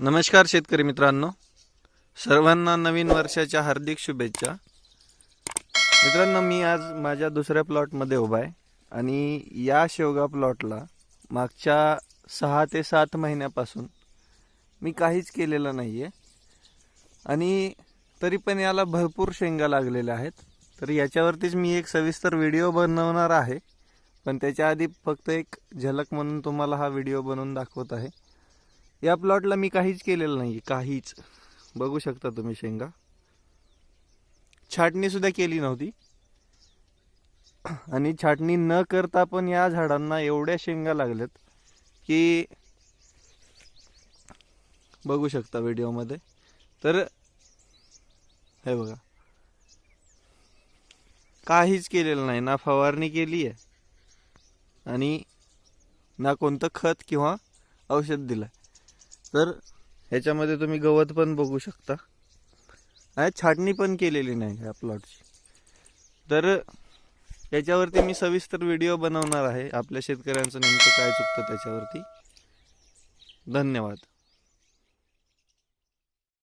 नमस्कार शेतकरी मित्रांनो. सर्वांना नवीन वर्षाच्या हार्दिक शुभेच्छा. मित्रांनो मी आज माझ्या दुसऱ्या प्लॉटमध्ये उभा आहे आणि या शेवगा प्लॉटला मागच्या सहा ते सात महिन्यापासून मी काहीच केलेलं नाही आहे आणि तरी पण याला भरपूर शेंगा लागलेल्या आहेत. तर याच्यावरतीच मी एक सविस्तर व्हिडिओ बनवणार आहे. पण त्याच्या आधी फक्त एक झलक म्हणून तुम्हाला हा व्हिडिओ बनवून दाखवत आहे. या प्लॉटला मी काहीच केलेलं नाही काहीच. बघू शकता तुम्ही शेंगा. छाटणीसुद्धा केली नव्हती. आणि छाटणी न करता पण या झाडांना एवढ्या शेंगा लागल्यात की बघू शकता व्हिडिओमध्ये. तर हे बघा. काहीच केलेलं नाही ना फवारणी केली आहे आणि ना कोणतं खत किंवा औषध दिलं तर ह्याच्यामध्ये तुम्ही गवत पण बघू शकता. आणि छाटणी पण केलेली नाही ह्या प्लॉटची तर याच्यावरती मी सविस्तर व्हिडिओ बनवणार आहे. आपल्या शेतकऱ्यांचं नेमकं काय चुकतं त्याच्यावरती. धन्यवाद.